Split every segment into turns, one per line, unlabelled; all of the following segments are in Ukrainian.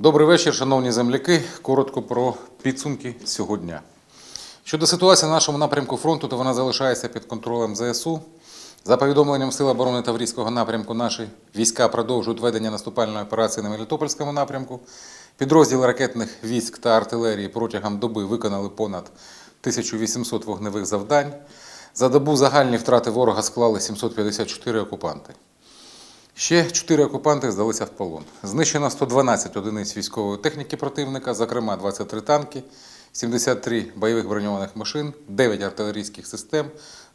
Добрий вечір, шановні земляки. Коротко про підсумки сьогодні. Щодо ситуації на нашому напрямку фронту, то вона залишається під контролем ЗСУ. За повідомленням Сил оборони Таврійського напрямку, наші війська продовжують ведення наступальної операції на Мелітопольському напрямку. Підрозділи ракетних військ та артилерії протягом доби виконали понад 1800 вогневих завдань. За добу загальні втрати ворога склали 754 окупанти. Ще чотири окупанти здалися в полон. Знищено 112 одиниць військової техніки противника, зокрема 23 танки, 73 бойових броньованих машин, 9 артилерійських систем,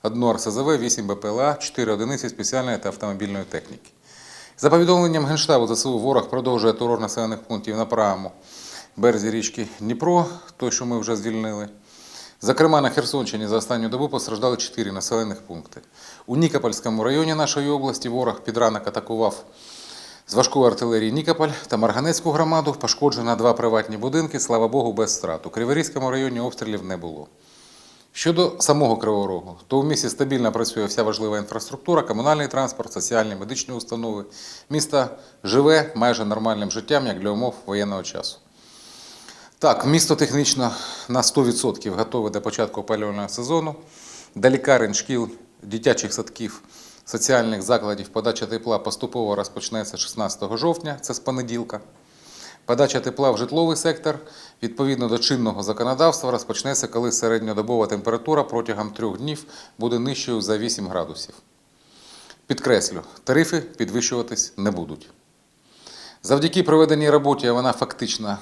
1 РСЗВ, 8 БПЛА, 4 одиниці спеціальної та автомобільної техніки. За повідомленням Генштабу ЗСУ, ворог продовжує терор населених пунктів на правому березі річки Дніпро, той, що ми вже звільнили. Зокрема, на Херсонщині за останню добу постраждали 4 населених пункти. У Нікопольському районі нашої області ворог під ранок атакував з важкої артилерії Нікополь та Марганецьку громаду. Пошкоджено два приватні будинки, слава Богу, без втрат. У Криворізькому районі обстрілів не було. Щодо самого Кривого Рогу, то в місті стабільно працює вся важлива інфраструктура, комунальний транспорт, соціальні, медичні установи. Місто живе майже нормальним життям, як для умов воєнного часу. Так, місто технічно на 100% готове до початку опалювального сезону. До лікарень, шкіл, дитячих садків, соціальних закладів подача тепла поступово розпочнеться 16 жовтня, це з понеділка. Подача тепла в житловий сектор відповідно до чинного законодавства розпочнеться, коли середньодобова температура протягом трьох днів буде нижчою за 8 градусів. Підкреслю, тарифи підвищуватись не будуть. Завдяки проведеній роботі, вона фактично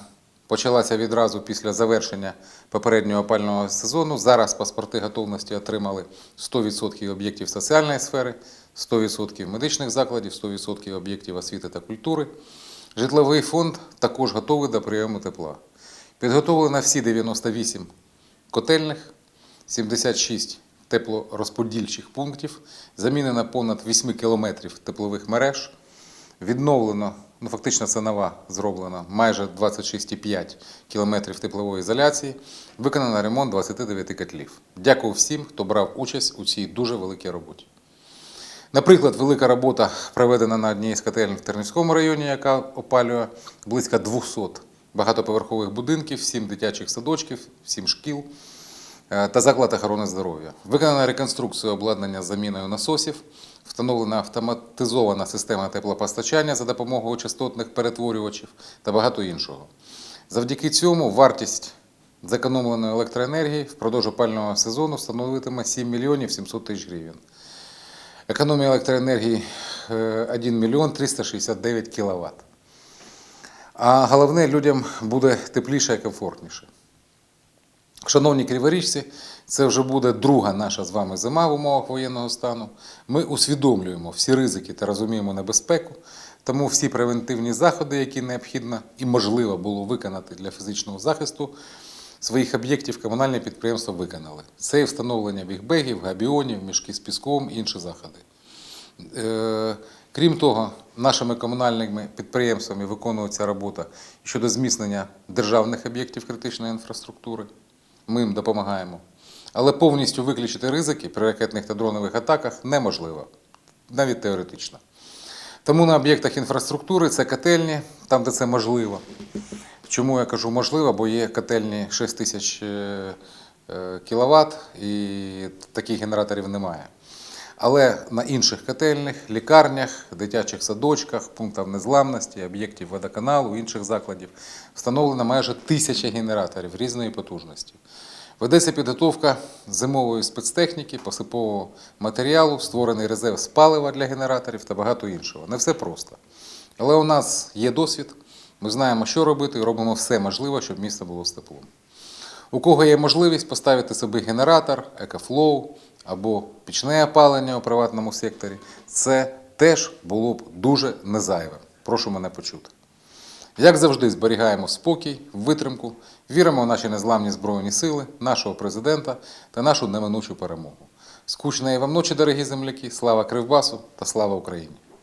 почалася відразу після завершення попереднього опального сезону. Зараз паспорти готовності отримали 100% об'єктів соціальної сфери, 100% медичних закладів, 100% об'єктів освіти та культури. Житловий фонд також готовий до прийому тепла. Підготовлено всі 98 котельних, 76 теплорозподільчих пунктів, замінено понад 8 кілометрів теплових мереж, відновлено, ну фактично це нова зроблена, майже 26,5 кілометрів теплової ізоляції, виконано ремонт 29 котлів. Дякую всім, хто брав участь у цій дуже великій роботі. Наприклад, велика робота проведена на одній з котельень в Тернівському районі, яка опалює близько 200 багатоповерхових будинків, 7 дитячих садочків, 7 шкіл е, та заклад охорони здоров'я. Виконана реконструкція обладнання з заміною насосів, встановлена автоматизована система теплопостачання за допомогою частотних перетворювачів та багато іншого. Завдяки цьому вартість зекономленої електроенергії впродовж опального сезону становитиме 7 мільйонів 700 тисяч гривень. Економія електроенергії е, 1 мільйон 369 кВт. А головне, людям буде тепліше і комфортніше. Шановні криворіжці, це вже буде друга наша з вами зима в умовах воєнного стану. Ми усвідомлюємо всі ризики та розуміємо небезпеку, тому всі превентивні заходи, які необхідно і можливо було виконати для фізичного захисту своїх об'єктів, комунальні підприємства виконали. Це і встановлення бігбегів, габіонів, мішки з піском, і інші заходи. Е, Крім того, нашими комунальними підприємствами виконується робота щодо зміцнення державних об'єктів критичної інфраструктури. Ми їм допомагаємо. Але повністю виключити ризики при ракетних та дронових атаках неможливо, навіть теоретично. Тому на об'єктах інфраструктури це котельні, там, де це можливо. Чому я кажу можливо, бо є котельні 6 тисяч кВт і таких генераторів немає. Але на інших котельних, лікарнях, дитячих садочках, пунктах незламності, об'єктів водоканалу, інших закладів встановлено майже тисяча генераторів різної потужності. Ведеться підготовка зимової спецтехніки, посипового матеріалу, створений резерв з палива для генераторів та багато іншого. Не все просто. Але у нас є досвід, ми знаємо, що робити, і робимо все можливе, щоб місто було з теплом. У кого є можливість поставити собі генератор, екофлоу або пічне опалення у приватному секторі, це теж було б дуже незайве. Прошу мене почути. Як завжди, зберігаємо спокій, витримку, віримо в наші незламні збройні сили, нашого президента та нашу неминучу перемогу. Скучної вам ночі, дорогі земляки, слава Кривбасу та слава Україні!